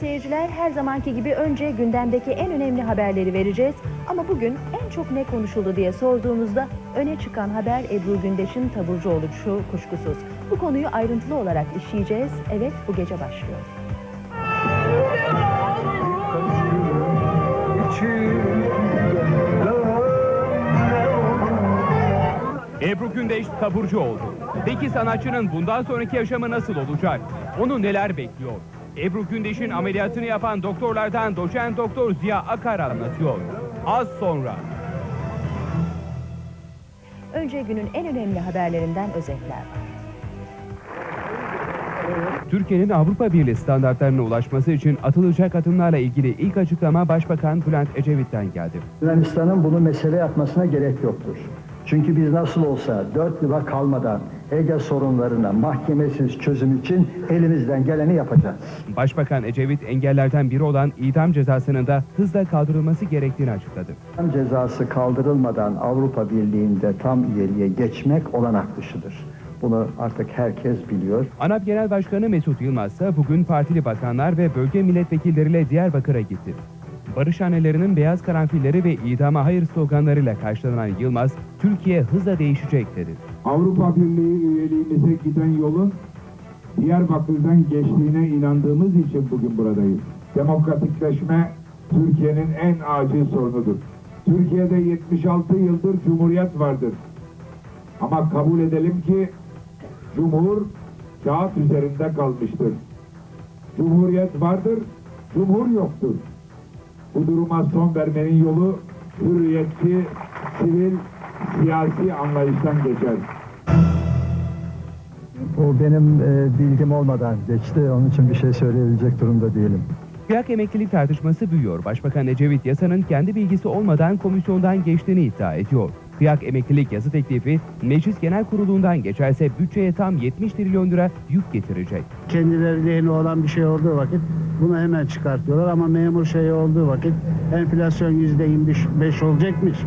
seyirciler. Her zamanki gibi önce gündemdeki en önemli haberleri vereceğiz. Ama bugün en çok ne konuşuldu diye sorduğumuzda öne çıkan haber Ebru Gündeş'in taburcu oluşu kuşkusuz. Bu konuyu ayrıntılı olarak işleyeceğiz. Evet bu gece başlıyor. Ebru Gündeş taburcu oldu. Peki sanatçının bundan sonraki yaşamı nasıl olacak? Onu neler bekliyor? Ebru Gündeş'in ameliyatını yapan doktorlardan doçent doktor Ziya Akar anlatıyor. Az sonra. Önce günün en önemli haberlerinden özetler var. Türkiye'nin Avrupa Birliği standartlarına ulaşması için atılacak adımlarla ilgili ilk açıklama Başbakan Bülent Ecevit'ten geldi. Yunanistan'ın bunu mesele yapmasına gerek yoktur. Çünkü biz nasıl olsa 4 yıla kalmadan Ege sorunlarına mahkemesiz çözüm için elimizden geleni yapacağız. Başbakan Ecevit engellerden biri olan idam cezasının da hızla kaldırılması gerektiğini açıkladı. İdam cezası kaldırılmadan Avrupa Birliği'nde tam üyeliğe geçmek olanak dışıdır. Bunu artık herkes biliyor. ANAP Genel Başkanı Mesut Yılmaz ise bugün partili bakanlar ve bölge milletvekilleriyle Diyarbakır'a gitti. Barış hanelerinin beyaz karanfilleri ve idama hayır sloganlarıyla karşılanan Yılmaz, Türkiye hızla değişecek dedi. Avrupa Birliği üyeliğimize giden yolun Diyarbakır'dan geçtiğine inandığımız için bugün buradayız. Demokratikleşme Türkiye'nin en acil sorunudur. Türkiye'de 76 yıldır cumhuriyet vardır. Ama kabul edelim ki cumhur kağıt üzerinde kalmıştır. Cumhuriyet vardır, cumhur yoktur. Bu duruma son vermenin yolu hürriyetçi, sivil, siyasi anlayıştan geçer. O benim e, bilgim olmadan geçti. Onun için bir şey söyleyebilecek durumda değilim. Kıyak emeklilik tartışması büyüyor. Başbakan Ecevit yasanın kendi bilgisi olmadan komisyondan geçtiğini iddia ediyor. Kıyak emeklilik yasa teklifi Meclis Genel Kurulu'ndan geçerse bütçeye tam 70 trilyon lira yük getirecek. kendileri lehine olan bir şey olduğu vakit bunu hemen çıkartıyorlar ama memur şeyi olduğu vakit enflasyon yüzde 25 olacakmış.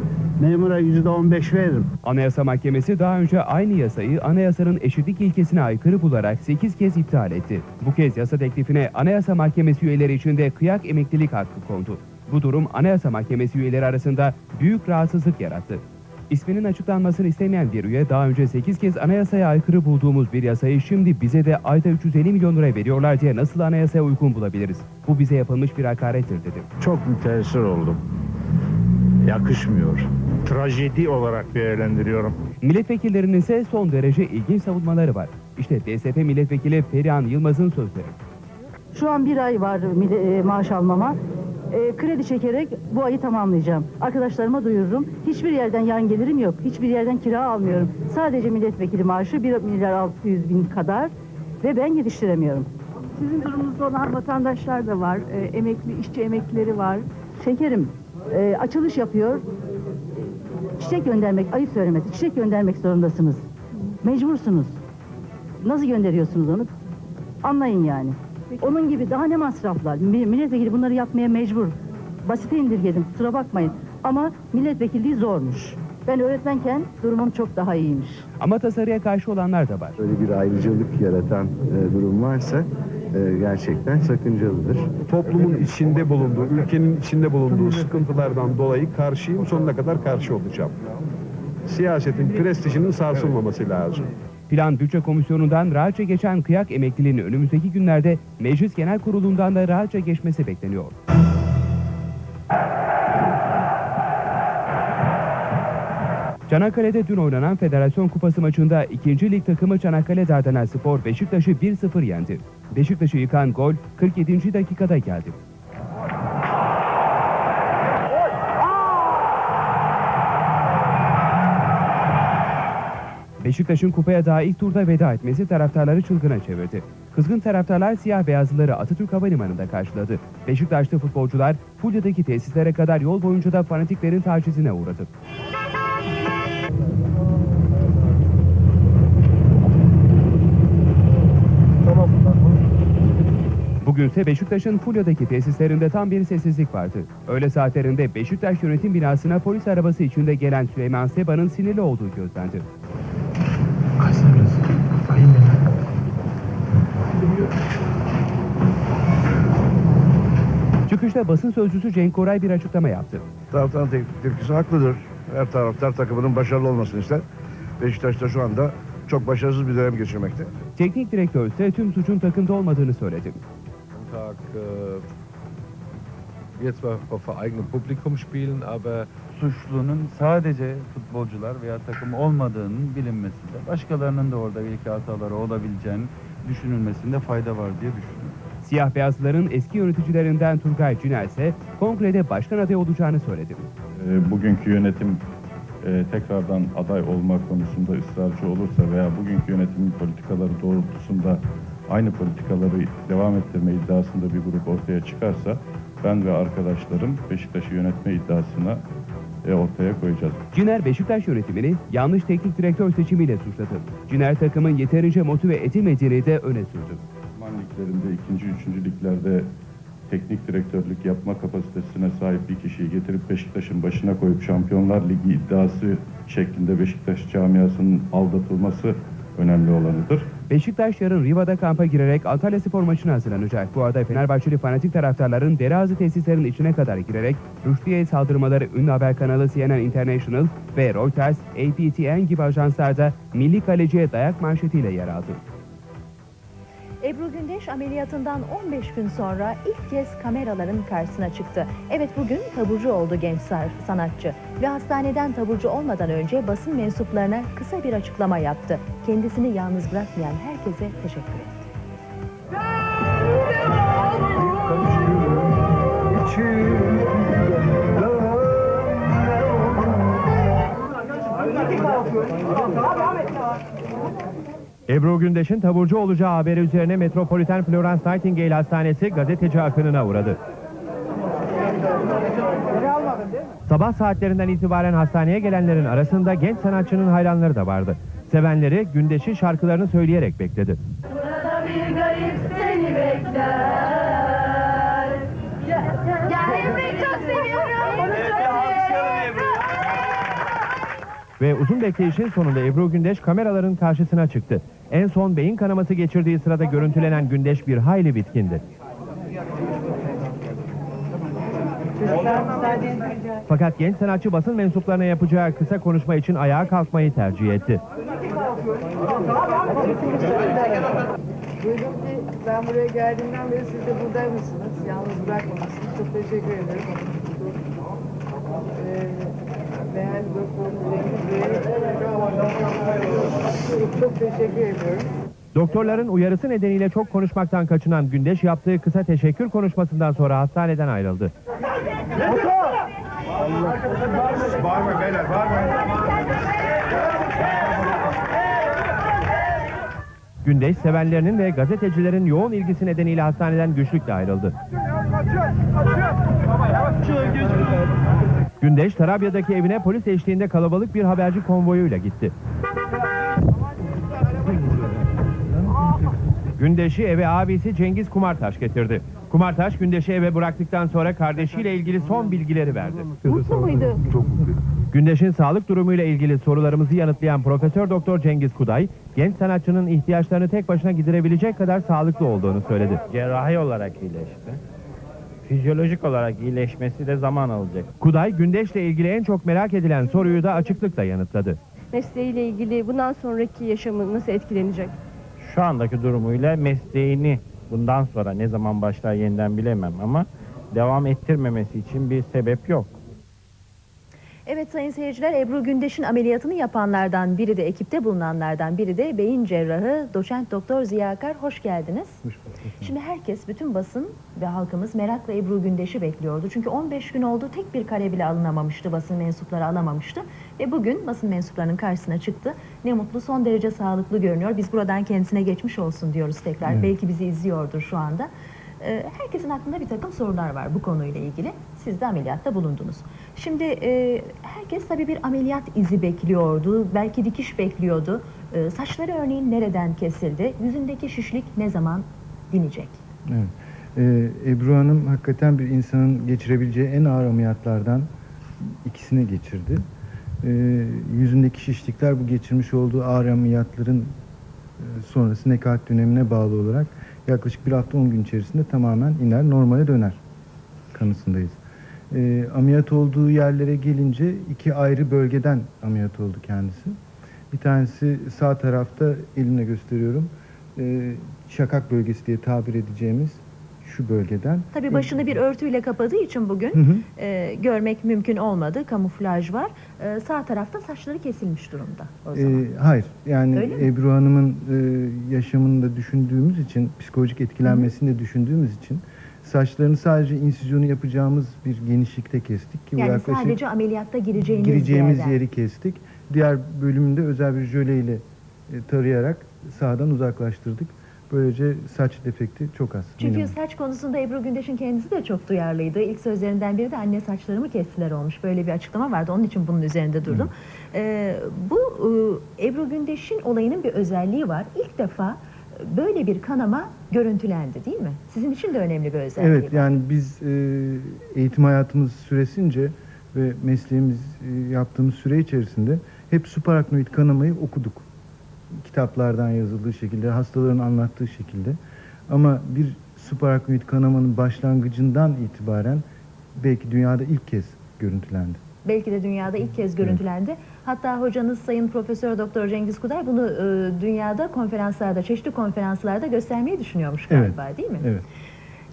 Memura yüzde 15 veririm. Anayasa Mahkemesi daha önce aynı yasayı anayasanın eşitlik ilkesine aykırı bularak 8 kez iptal etti. Bu kez yasa teklifine Anayasa Mahkemesi üyeleri için de kıyak emeklilik hakkı kondu. Bu durum Anayasa Mahkemesi üyeleri arasında büyük rahatsızlık yarattı. İsminin açıklanmasını istemeyen bir üye daha önce 8 kez anayasaya aykırı bulduğumuz bir yasayı şimdi bize de ayda 350 milyon lira veriyorlar diye nasıl anayasaya uygun bulabiliriz? Bu bize yapılmış bir hakarettir dedi. Çok müteessir oldum. Yakışmıyor. Trajedi olarak değerlendiriyorum. Milletvekillerinin ise son derece ilginç savunmaları var. İşte DSP milletvekili Perihan Yılmaz'ın sözleri. Şu an bir ay var e, maaş almama. E, kredi çekerek bu ayı tamamlayacağım. Arkadaşlarıma duyururum. Hiçbir yerden yan gelirim yok. Hiçbir yerden kira almıyorum. Sadece milletvekili maaşı 1 milyar 600 bin kadar ve ben yetiştiremiyorum. Sizin durumunuzda olan vatandaşlar da var. Ee, emekli, işçi emeklileri var. Şekerim e, açılış yapıyor. Çiçek göndermek, ayıp söylemesi, çiçek göndermek zorundasınız. Mecbursunuz. Nasıl gönderiyorsunuz onu? Anlayın yani. Onun gibi daha ne masraflar? Mi- Milletvekili bunları yapmaya mecbur. Basite indirgedim, kusura bakmayın. Ama milletvekilliği zormuş. Ben öğretmenken durumum çok daha iyiymiş. Ama tasarıya karşı olanlar da var. böyle bir ayrıcalık yaratan e, durum varsa e, gerçekten sakıncalıdır. toplumun içinde bulunduğu, ülkenin içinde bulunduğu sıkıntılardan dolayı karşıyım, sonuna kadar karşı olacağım. Siyasetin prestijinin sarsılmaması lazım. Plan Bütçe Komisyonu'ndan rahatça geçen kıyak emekliliğinin önümüzdeki günlerde Meclis Genel Kurulu'ndan da rahatça geçmesi bekleniyor. Çanakkale'de dün oynanan Federasyon Kupası maçında 2. lig takımı Çanakkale Dardanel Spor Beşiktaş'ı 1-0 yendi. Beşiktaş'ı yıkan gol 47. dakikada geldi. Beşiktaş'ın kupaya daha ilk turda veda etmesi taraftarları çılgına çevirdi. Kızgın taraftarlar siyah beyazlıları Atatürk Havalimanı'nda karşıladı. Beşiktaşlı futbolcular Fulya'daki tesislere kadar yol boyunca da fanatiklerin tacizine uğradı. Bugünse Beşiktaş'ın Fulya'daki tesislerinde tam bir sessizlik vardı. Öğle saatlerinde Beşiktaş yönetim binasına polis arabası içinde gelen Süleyman Seba'nın sinirli olduğu gözlendi. Çıkışta basın sözcüsü Cenk Koray bir açıklama yaptı. Taraftarın tek- tepkisi haklıdır. Her taraftar takımının başarılı olmasını ister. Beşiktaş da şu anda çok başarısız bir dönem geçirmekte. Teknik direktör ise tüm suçun takımda olmadığını söyledi. Tag äh, wir zwar vor vereigneten Publikum spielen, aber suçlunun sadece futbolcular veya takım olmadığının bilinmesinde, başkalarının da orada belki hataları olabileceğini düşünülmesinde fayda var diye düşünüyorum. Siyah beyazlıların eski yöneticilerinden Turgay Ciner ise kongrede başkan adayı olacağını söyledi. e, bugünkü yönetim e, tekrardan aday olma konusunda ısrarcı olursa veya bugünkü yönetimin politikaları doğrultusunda aynı politikaları devam ettirme iddiasında bir grup ortaya çıkarsa ben ve arkadaşlarım Beşiktaş'ı yönetme iddiasına e, ortaya koyacağız. Ciner Beşiktaş yönetimini yanlış teknik direktör seçimiyle suçladı. Ciner takımın yeterince motive edilmediğini de öne sürdü. Liglerinde, ikinci, üçüncü liglerde teknik direktörlük yapma kapasitesine sahip bir kişiyi getirip Beşiktaş'ın başına koyup Şampiyonlar Ligi iddiası şeklinde Beşiktaş camiasının aldatılması önemli olanıdır. Beşiktaş yarın Riva'da kampa girerek Antalya Spor maçına hazırlanacak. Bu arada Fenerbahçeli fanatik taraftarların Derazı tesislerin içine kadar girerek Rüşdiye'ye saldırmaları ünlü haber kanalı CNN International ve Reuters, APTN gibi ajanslarda milli kaleciye dayak manşetiyle yer aldı. Ebru Gündeş ameliyatından 15 gün sonra ilk kez kameraların karşısına çıktı. Evet bugün taburcu oldu genç sanatçı ve hastaneden taburcu olmadan önce basın mensuplarına kısa bir açıklama yaptı. Kendisini yalnız bırakmayan herkese teşekkür etti. Ebru Gündeş'in taburcu olacağı haberi üzerine Metropolitan Florence Nightingale Hastanesi gazeteci akınına uğradı. Sabah saatlerinden itibaren hastaneye gelenlerin arasında genç sanatçının hayranları da vardı. Sevenleri Gündeş'in şarkılarını söyleyerek bekledi. Ve uzun bekleyişin sonunda Ebru Gündeş kameraların karşısına çıktı. En son beyin kanaması geçirdiği sırada görüntülenen Gündeş bir hayli bitkindi. Fakat genç sanatçı basın mensuplarına yapacağı kısa konuşma için ayağa kalkmayı tercih etti. Duydum ki ben buraya geldiğimden beri siz de buradaymışsınız. Yalnız bırakmamışsınız. Çok teşekkür ederim. Ee, değerli doktor Cengiz Bey'e çok, teşekkür ediyorum. Doktorların uyarısı nedeniyle çok konuşmaktan kaçınan Gündeş yaptığı kısa teşekkür konuşmasından sonra hastaneden ayrıldı. Bağırma beyler, bağırma. Gündeş sevenlerinin ve gazetecilerin yoğun ilgisi nedeniyle hastaneden güçlükle ayrıldı. Gündeş Tarabya'daki evine polis eşliğinde kalabalık bir haberci konvoyuyla gitti. Gündeş'i eve abisi Cengiz Kumartaş getirdi. Kumartaş Gündeş'i eve bıraktıktan sonra kardeşiyle ilgili son bilgileri verdi. Mutlu muydu? Gündeş'in sağlık durumuyla ilgili sorularımızı yanıtlayan Profesör Doktor Cengiz Kuday, genç sanatçının ihtiyaçlarını tek başına giderebilecek kadar sağlıklı olduğunu söyledi. Cerrahi olarak iyileşti. Fizyolojik olarak iyileşmesi de zaman alacak. Kuday, Gündeş'le ilgili en çok merak edilen soruyu da açıklıkla yanıtladı. Mesleğiyle ilgili bundan sonraki yaşamı nasıl etkilenecek? Şu andaki durumuyla mesleğini bundan sonra ne zaman başlar yeniden bilemem ama devam ettirmemesi için bir sebep yok. Evet sayın seyirciler Ebru Gündeş'in ameliyatını yapanlardan biri de ekipte bulunanlardan biri de beyin cerrahı doçent doktor Ziya Akar. Hoş geldiniz. Şimdi herkes bütün basın ve halkımız merakla Ebru Gündeş'i bekliyordu. Çünkü 15 gün oldu tek bir kare bile alınamamıştı basın mensupları alamamıştı. Ve bugün basın mensuplarının karşısına çıktı. Ne mutlu son derece sağlıklı görünüyor. Biz buradan kendisine geçmiş olsun diyoruz tekrar. Belki bizi izliyordur şu anda. Ee, Herkesin aklında bir takım sorular var bu konuyla ilgili. Siz de ameliyatta bulundunuz. Şimdi e, herkes tabii bir ameliyat izi bekliyordu. Belki dikiş bekliyordu. E, saçları örneğin nereden kesildi? Yüzündeki şişlik ne zaman dinecek? Evet. Ee, Ebru Hanım hakikaten bir insanın geçirebileceği en ağır ameliyatlardan ikisini geçirdi. Ee, yüzündeki şişlikler bu geçirmiş olduğu ağır ameliyatların e, sonrası nekaat dönemine bağlı olarak yaklaşık bir hafta 10 gün içerisinde tamamen iner normale döner. kanısındayız. Ee, ameliyat olduğu yerlere gelince iki ayrı bölgeden ameliyat oldu kendisi. Bir tanesi sağ tarafta elimle gösteriyorum. Ee, şakak bölgesi diye tabir edeceğimiz şu bölgeden. Tabii başını bir örtüyle kapadığı için bugün Hı hı. e, görmek mümkün olmadı. Kamuflaj var. E, sağ tarafta saçları kesilmiş durumda o zaman. Ee, hayır. Yani Öyle mi? Ebru Hanım'ın e, yaşamını da düşündüğümüz için, psikolojik etkilenmesini de düşündüğümüz için saçlarını sadece insizyonu yapacağımız bir genişlikte kestik ki bu yani yaklaşık sadece ameliyatta gireceğiniz gireceğimiz yerden. yeri kestik. Diğer bölümünde özel bir jöleyle e, tarayarak sahadan uzaklaştırdık. Böylece saç defekti çok az. Çünkü minimum. saç konusunda Ebru Gündeş'in kendisi de çok duyarlıydı. İlk sözlerinden biri de anne saçlarımı kestiler olmuş. Böyle bir açıklama vardı. Onun için bunun üzerinde durdum. Ee, bu e, Ebru Gündeş'in olayının bir özelliği var. İlk defa böyle bir kanama görüntülendi değil mi? Sizin için de önemli bir özelliği Evet yani biz e, eğitim hayatımız süresince ve mesleğimiz e, yaptığımız süre içerisinde hep supraraknoid kanamayı okuduk. Kitaplardan yazıldığı şekilde, hastaların anlattığı şekilde. Ama bir supraraknoid kanamanın başlangıcından itibaren belki dünyada ilk kez görüntülendi. Belki de dünyada ilk kez görüntülendi. Hatta hocanız Sayın Profesör Doktor Cengiz Kuday bunu e, dünyada konferanslarda, çeşitli konferanslarda göstermeyi düşünüyormuş Evet. galiba değil mi? Evet.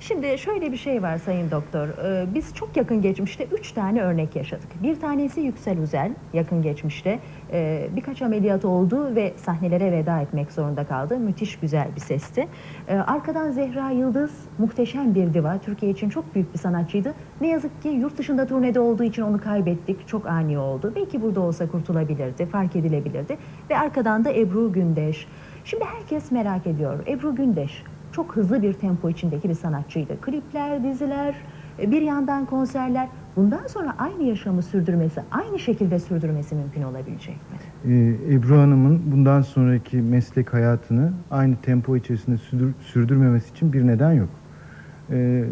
Şimdi şöyle bir şey var Sayın Doktor. Ee, Biz çok yakın geçmişte üç tane örnek yaşadık. Bir tanesi Yüksel Üzel yakın geçmişte. Ee, Birkaç ameliyat oldu ve sahnelere veda etmek zorunda kaldı. Müthiş güzel bir sesti. Ee, Arkadan Zehra Yıldız muhteşem bir diva. Türkiye için çok büyük bir sanatçıydı. Ne yazık ki yurt dışında turnede olduğu için onu kaybettik. Çok ani oldu. Belki burada olsa kurtulabilirdi, fark edilebilirdi. Ve arkadan da Ebru Gündeş. Şimdi herkes merak ediyor. Ebru Gündeş çok hızlı bir tempo içindeki bir sanatçıydı. Klipler, diziler, e, bir yandan konserler. Bundan sonra aynı yaşamı sürdürmesi, aynı şekilde sürdürmesi mümkün olabilecek mi? Ee, Ebru Hanım'ın bundan sonraki meslek hayatını aynı tempo içerisinde sürdür- sürdürmemesi için bir neden yok. Ee,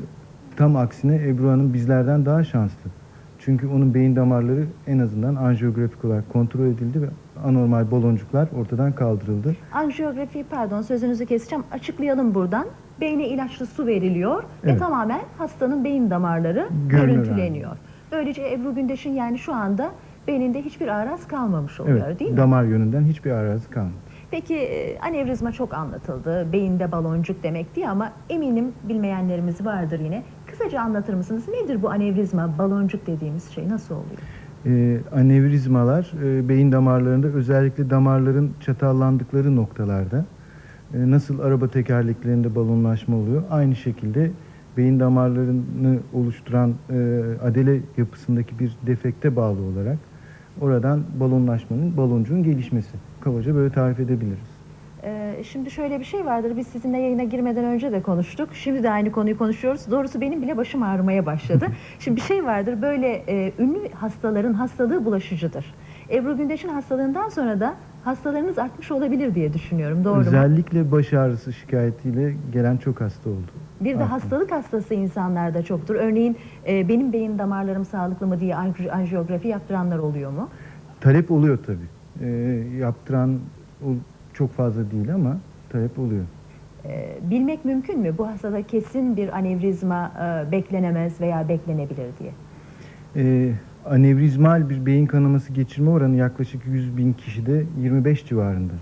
tam aksine Ebru Hanım bizlerden daha şanslı. Çünkü onun beyin damarları en azından anjiyografik olarak kontrol edildi ve anormal baloncuklar ortadan kaldırıldı. Anjiyografi, pardon sözünüzü keseceğim, açıklayalım buradan. Beyne ilaçlı su veriliyor ve Evet. tamamen hastanın beyin damarları Görünür görüntüleniyor. Böylece Ebru Gündeş'in yani şu anda beyninde hiçbir araz kalmamış oluyor Evet, değil mi? damar yönünden hiçbir arazi kalmadı. Peki e, anevrizma çok anlatıldı. Beyinde baloncuk demek diye ama eminim bilmeyenlerimiz vardır yine. Kısaca anlatır mısınız? Nedir bu anevrizma, baloncuk dediğimiz şey? Nasıl oluyor? Ee, anevrizmalar e, beyin damarlarında özellikle damarların çatallandıkları noktalarda e, nasıl araba tekerleklerinde balonlaşma oluyor aynı şekilde beyin damarlarını oluşturan e, adele yapısındaki bir defekte bağlı olarak oradan balonlaşmanın baloncuğun gelişmesi kabaca böyle tarif edebiliriz. Ee, şimdi şöyle bir şey vardır. Biz sizinle yayına girmeden önce de konuştuk. Şimdi de aynı konuyu konuşuyoruz. Doğrusu benim bile başım ağrımaya başladı. Şimdi bir şey vardır. Böyle e, ünlü hastaların hastalığı bulaşıcıdır. Ebru Gündeş'in hastalığından sonra da hastalarınız artmış olabilir diye düşünüyorum. Doğru mu? Özellikle baş ağrısı şikayetiyle gelen çok hasta oldu. Bir de Artmış. hastalık hastası insanlar da çoktur. Örneğin e, benim beyin damarlarım sağlıklı mı diye anji- anjiyografi yaptıranlar oluyor mu? Talep oluyor tabii. Ee, yaptıran o çok fazla değil ama talep oluyor. E, bilmek mümkün mü? Bu hastada kesin bir anevrizma e, beklenemez veya beklenebilir diye. Ee, anevrizmal bir beyin kanaması geçirme oranı yaklaşık 100 bin kişide 25 civarında.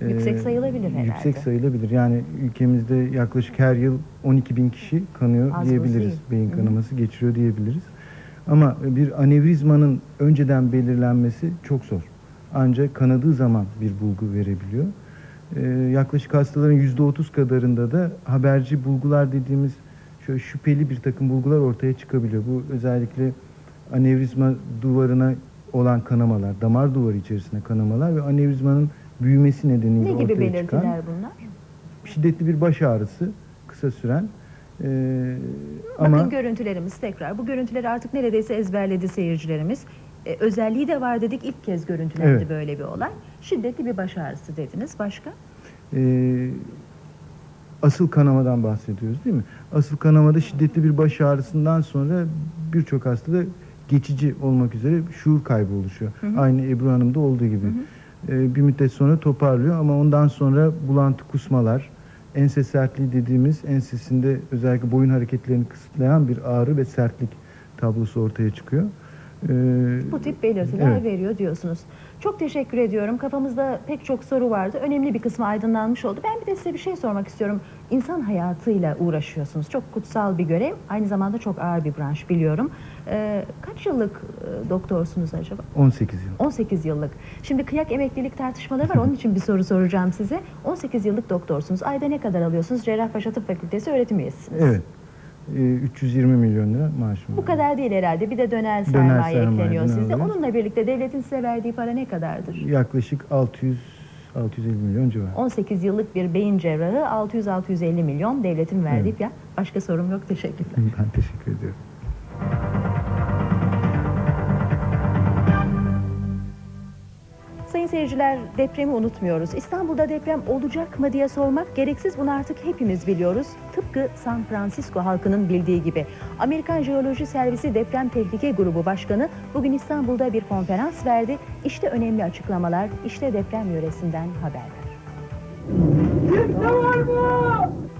Ee, Yüksek sayılabilir herhalde. Yüksek sayılabilir. Yani ülkemizde yaklaşık her yıl 12 bin kişi kanıyor Az diyebiliriz. değil. Beyin Hı hı. kanaması geçiriyor diyebiliriz. Ama bir anevrizmanın önceden belirlenmesi çok zor. Ancak kanadığı zaman bir bulgu verebiliyor. Ee, yaklaşık hastaların %30 kadarında da haberci bulgular dediğimiz şöyle şüpheli bir takım bulgular ortaya çıkabiliyor. Bu özellikle anevrizma duvarına olan kanamalar, damar duvarı içerisinde kanamalar ve anevrizmanın büyümesi nedeniyle Ne gibi ortaya belirtiler çıkan bunlar? şiddetli bir baş ağrısı, kısa süren ee, Bakın ama görüntülerimiz tekrar. Bu görüntüleri artık neredeyse ezberledi seyircilerimiz. Ee, özelliği de var dedik. İlk kez görüntülendi Evet. böyle bir olay. Şiddetli bir baş ağrısı dediniz. Başka? ee, asıl kanamadan bahsediyoruz değil mi? Asıl kanamada şiddetli bir baş ağrısından sonra birçok hastada geçici olmak üzere şuur kaybı oluşuyor. Hı hı. Aynı Ebru Hanım'da olduğu gibi. Ee, bir müddet sonra toparlıyor ama ondan sonra bulantı kusmalar, ense sertliği dediğimiz ensesinde özellikle boyun hareketlerini kısıtlayan bir ağrı ve sertlik tablosu ortaya çıkıyor. Ee, Bu tip belirtiler Evet. veriyor diyorsunuz. Çok teşekkür ediyorum. Kafamızda pek çok soru vardı. Önemli bir kısmı aydınlanmış oldu. Ben bir de size bir şey sormak istiyorum. İnsan hayatıyla uğraşıyorsunuz. Çok kutsal bir görev. Aynı zamanda çok ağır bir branş biliyorum. Ee, kaç yıllık e, doktorsunuz acaba? 18 yıl. 18 yıllık. Şimdi kıyak emeklilik tartışmaları var. Onun için bir soru soracağım size. 18 yıllık doktorsunuz. Ayda ne kadar alıyorsunuz? Cerrahpaşa Tıp Fakültesi öğretim üyesisiniz. Evet. Ee, 320 milyon lira maaşım Bu var. kadar değil herhalde. Bir de Döner sermaye sermaye, ekleniyor döner sizde. alıyor. Onunla birlikte devletin size verdiği para ne kadardır? Yaklaşık 600 650 milyon civarı. 18 yıllık bir beyin cerrahı 600-650 milyon devletin verdiği fiyat. Başka sorum yok. Teşekkürler. Ben teşekkür ediyorum. Sayın seyirciler depremi unutmuyoruz. İstanbul'da deprem olacak mı diye sormak gereksiz bunu artık hepimiz biliyoruz. Tıpkı San Francisco halkının bildiği gibi. Amerikan Jeoloji Servisi Deprem Tehlike Grubu Başkanı bugün İstanbul'da bir konferans verdi. İşte önemli açıklamalar, işte deprem yöresinden haberler.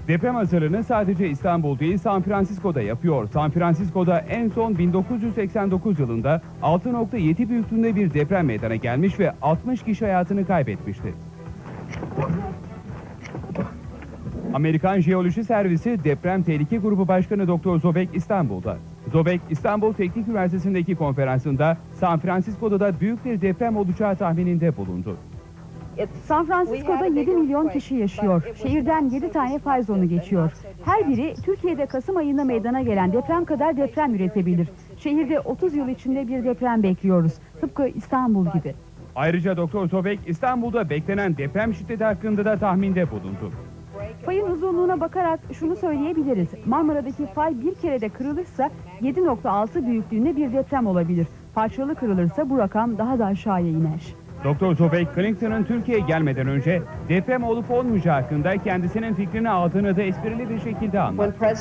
Deprem hazırlığını sadece İstanbul değil San Francisco'da yapıyor. San Francisco'da en son 1989 yılında 6.7 büyüklüğünde bir deprem meydana gelmiş ve 60 kişi hayatını kaybetmişti. Amerikan Jeoloji Servisi Deprem Tehlike Grubu Başkanı Dr. Zobek İstanbul'da. Zobek, İstanbul Teknik Üniversitesi'ndeki konferansında San Francisco'da da büyük bir deprem olacağı tahmininde bulundu. San Francisco'da 7 milyon kişi yaşıyor. Şehirden 7 tane fay zonu geçiyor. Her biri Türkiye'de Kasım ayında meydana gelen deprem kadar deprem üretebilir. Şehirde 30 yıl içinde bir deprem bekliyoruz. Tıpkı İstanbul gibi. Ayrıca Dr. Zobek İstanbul'da beklenen deprem şiddeti hakkında da tahminde bulundu. Fayın uzunluğuna bakarak şunu söyleyebiliriz. Marmara'daki fay bir kere de kırılırsa 7.6 büyüklüğünde bir deprem olabilir. Parçalı kırılırsa bu rakam daha da aşağıya iner. Dr. Zobek, Clinton'ın Türkiye'ye gelmeden önce deprem olup olmayacağı hakkında kendisinin fikrini aldığını da esprili bir şekilde anlattı.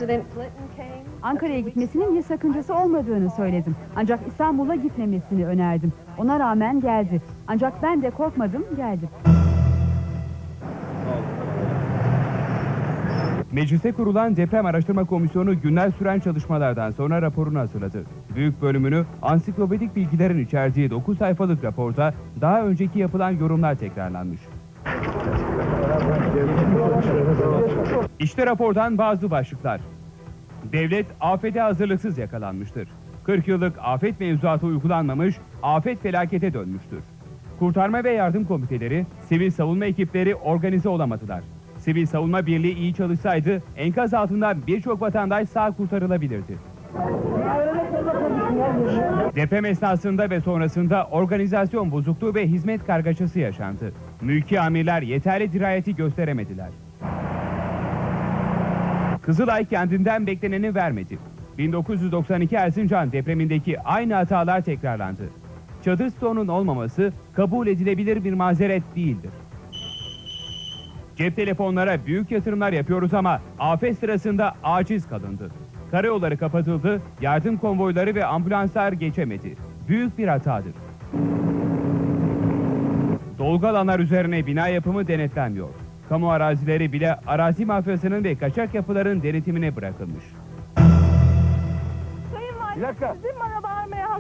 Ankara'ya gitmesinin bir sakıncası olmadığını söyledim. Ancak İstanbul'a gitmemesini önerdim. Ona rağmen geldi. Ancak ben de korkmadım, geldim. Meclise kurulan Deprem Araştırma Komisyonu günler süren çalışmalardan sonra raporunu hazırladı. Büyük bölümünü ansiklopedik bilgilerin içerdiği 9 sayfalık raporda daha önceki yapılan yorumlar tekrarlanmış. İşte rapordan bazı başlıklar. Devlet afete hazırlıksız yakalanmıştır. 40 yıllık afet mevzuatı uygulanmamış, afet felakete dönmüştür. Kurtarma ve yardım komiteleri, sivil savunma ekipleri organize olamadılar. Sivil savunma birliği iyi çalışsaydı enkaz altından birçok vatandaş sağ kurtarılabilirdi. Deprem esnasında ve sonrasında organizasyon bozukluğu ve hizmet kargaşası yaşandı. Mülki amirler yeterli dirayeti gösteremediler. Kızılay kendinden bekleneni vermedi. 1992 Erzincan depremindeki aynı hatalar tekrarlandı. Çadır stoğunun olmaması kabul edilebilir bir mazeret değildir. Cep telefonlara büyük yatırımlar yapıyoruz ama afet sırasında aciz kalındı. Karayolları kapatıldı, yardım konvoyları ve ambulanslar geçemedi. Büyük bir hatadır. Dolgu alanlar üzerine bina yapımı denetlenmiyor. Kamu arazileri bile arazi mafyasının ve kaçak yapıların denetimine bırakılmış. Sayın Valim, Bir dakika. sizin bana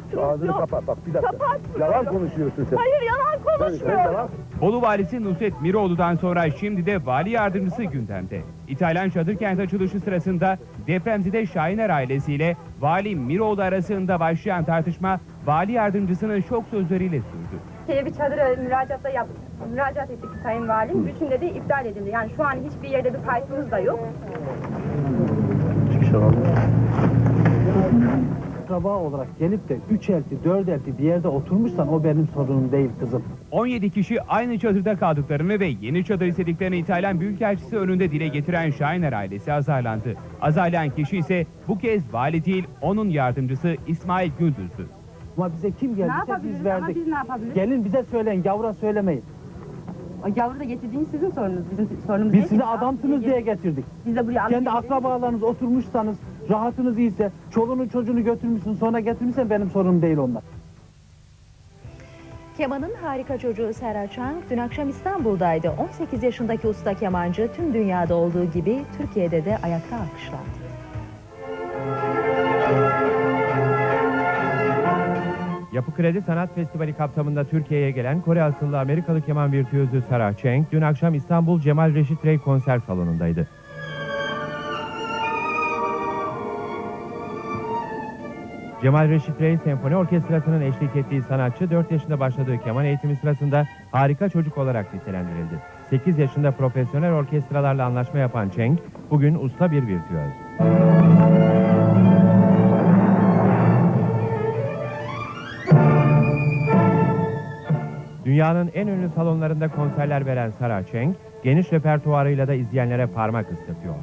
hakkınız ağzını yok. kapat bak bir dakika. Kapatmıyorum. Yalan konuşuyorsun sen. Hayır yalan Sen- sen konuşmuyorum. yalan- Bolu valisi Nusret Miroğlu'dan sonra şimdi de vali yardımcısı gündemde. İtalyan çadır kent açılışı sırasında depremzede Şahiner ailesiyle vali Miroğlu arasında başlayan tartışma vali yardımcısının şok sözleriyle sürdü. Şeye bir çadıra müracaatta yap, müracaat ettik Sayın Valim. Bütünde de iptal edildi. Yani şu an hiçbir yerde bir kaydımız da yok. Akraba olarak gelip de üç elti, dört elti bir yerde oturmuşsan o benim sorunum değil kızım. 17 kişi aynı çadırda kaldıklarını ve yeni çadır istediklerini İtalyan Büyükelçisi önünde dile getiren Şahiner ailesi azarlandı. Azarlayan kişi ise bu kez vali değil onun yardımcısı İsmail Gündüz'dü. Ama bize kim Ne geldiyse yapabiliriz biz ama verdik. biz ne yapabiliriz? Gelin bize söyleyin, gavura söylemeyin. Yavru da getirdiğiniz sizin sorunuz. Bizim sorunumuz Biz değil sizi ki. adamsınız diye getirdik. Biz de buraya Kendi alıp- akrabalarınız oturmuşsanız, rahatınız iyiyse, çoluğunu çocuğunu götürmüşsün sonra getirmişsen benim sorunum değil onlar. Kemanın harika çocuğu Serhat Çank dün akşam İstanbul'daydı. 18 yaşındaki usta kemancı tüm dünyada olduğu gibi Türkiye'de de ayakta alkışlandı. Yapı Kredi Sanat Festivali kapsamında Türkiye'ye gelen Kore asıllı Amerikalı keman virtüözü Sarah Cheng dün akşam İstanbul Cemal Reşit Rey konser salonundaydı. Cemal Reşit Rey Senfoni Orkestrası'nın eşlik ettiği sanatçı 4 yaşında başladığı keman eğitimi sırasında harika çocuk olarak nitelendirildi. 8 yaşında profesyonel orkestralarla anlaşma yapan Cheng bugün usta bir virtüöz. Dünyanın en ünlü salonlarında konserler veren Sarah Cheng, geniş repertuarıyla da izleyenlere parmak ıslatıyor.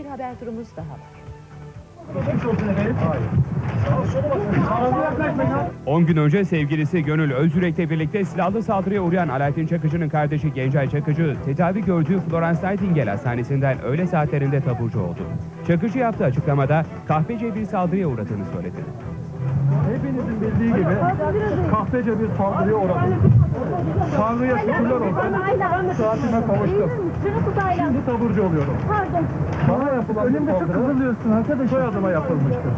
Bir haber turumuz daha var. 10 gün önce sevgilisi Gönül Özyürek'le birlikte silahlı saldırıya uğrayan Alaaddin Çakıcı'nın kardeşi Gencay Çakıcı, tedavi gördüğü Florence Nightingale Hastanesi'nden öğle saatlerinde taburcu oldu. Çakıcı yaptığı açıklamada kahpece bir saldırıya uğradığını söyledi. Hepinizin bildiği gibi kahpece bir saldırıya uğradım. Tanrı'ya şükürler olsun. Saatime kavuştum. Şimdi taburcu oluyorum. Bana yapılan bu saldırı arkadaş. soyadıma yapılmıştır.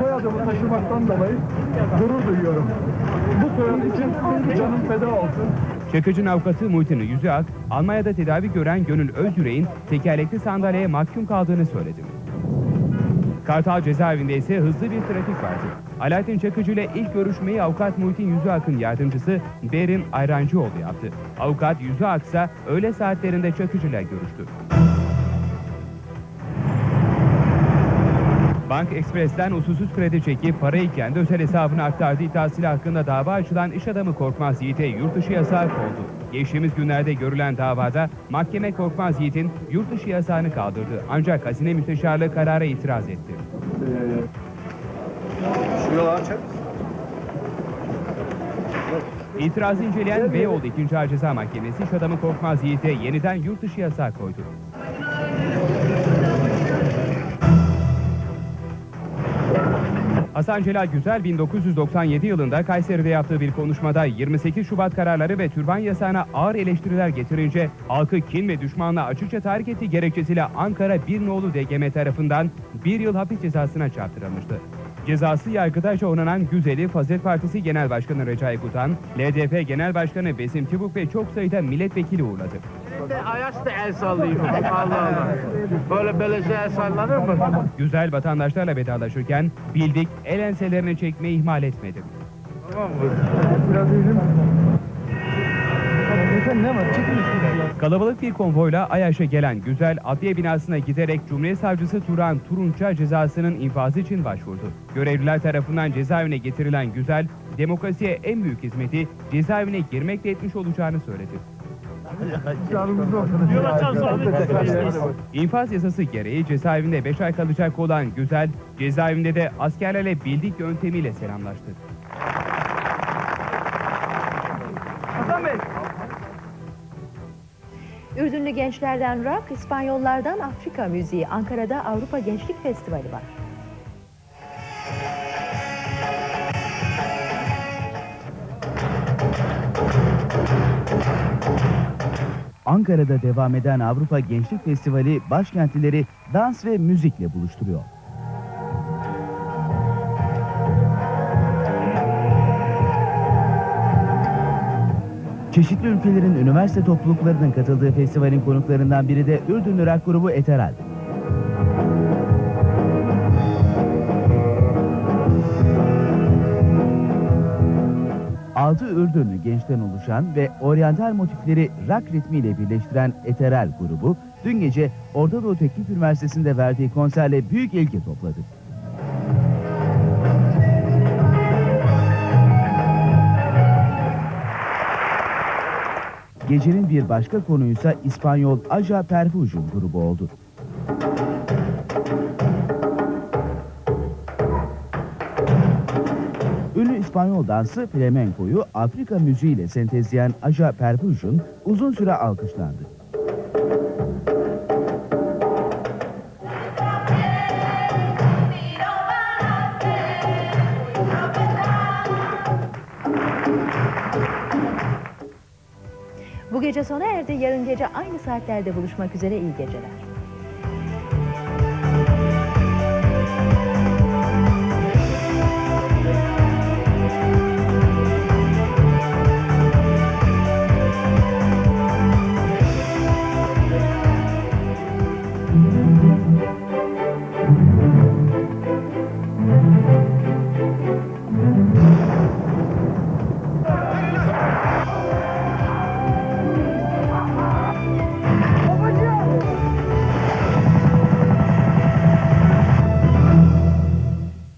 Soyadımı taşımaktan dolayı gurur duyuyorum. Bu soyad için canım feda olsun. Çakıcı'nın avukatı Muhittin Yüzüak, Almanya'da tedavi gören Gönül Özyürek'in tekerlekli sandalyeye mahkum kaldığını söyledi. Kartal cezaevinde ise hızlı bir trafik vardı. Alaaddin Çakıcı ile ilk görüşmeyi avukat Muhittin Yüzüak'ın yardımcısı Berin Ayrancıoğlu yaptı. Avukat Yüzüak ise öğle saatlerinde Çakıcı ile görüştü. Bank Express'ten usulsüz kredi çekip parayı kendi özel hesabına aktardığı iddiasıyla hakkında dava açılan iş adamı Korkmaz Yiğit'e yurt dışı yasağı kondu. Geçtiğimiz günlerde görülen davada mahkeme Korkmaz Yiğit'in yurt dışı yasağını kaldırdı. Ancak hazine müsteşarlığı karara itiraz etti. Şu yolu açar İtirazı inceleyen Beyoğlu 2. Ağır Ceza Mahkemesi iş adamı Korkmaz Yiğit'e yeniden yurt dışı yasağı koydu. Hasan Celal Güzel 1997 yılında Kayseri'de yaptığı bir konuşmada 28 Şubat kararları ve türban yasağına ağır eleştiriler getirince halkı kin ve düşmanla açıkça tahrik ettiği gerekçesiyle Ankara Bir Nolu DGM tarafından bir yıl hapis cezasına çarptırılmıştı. Cezası yargıdaca onanan Güzel'i Fazilet Partisi Genel Başkanı Recai Kutan, LDP Genel Başkanı Besim Tibuk ve çok sayıda milletvekili uğurladı. Ayaş da el sallayayım. Allah Allah. Böyle beleşe el sallanır mı? Güzel vatandaşlarla vedalaşırken bildik el enselerini çekmeyi ihmal etmedi. Tamam mı? Biraz. Efendim ne var? Çekin Kalabalık bir konvoyla Ayaş'a gelen Güzel adliye binasına giderek Cumhuriyet Savcısı Turan Turunç'a cezasının infazı için başvurdu. Görevliler tarafından cezaevine getirilen Güzel, demokrasiye en büyük hizmeti cezaevine girmekle etmiş olacağını söyledi. İnfaz yasası gereği cezaevinde 5 ay kalacak olan Güzel, cezaevinde de askerlerle bildik yöntemiyle selamlaştı. Hasan Bey. Ürdünlü gençlerden rock, İspanyollardan Afrika müziği. Ankara'da Avrupa Gençlik Festivali var. Ankara'da devam eden Avrupa Gençlik Festivali başkentlileri dans ve müzikle buluşturuyor. Çeşitli ülkelerin üniversite topluluklarının katıldığı festivalin konuklarından biri de Ürdünlü rock grubu Eteral. Altı Ürdünlü gençten oluşan ve oryantal motifleri rock ritmiyle birleştiren Eteral grubu dün gece Orta Doğu Teknik Üniversitesi'nde verdiği konserle büyük ilgi topladı. Gecenin bir başka konuysa İspanyol Aja Perfusion grubu oldu. İspanyol dansı flamenkoyu Afrika müziğiyle sentezleyen Aja Perfusion uzun süre alkışlandı. Bu gece sona erdi. Yarın gece aynı saatlerde buluşmak üzere iyi geceler.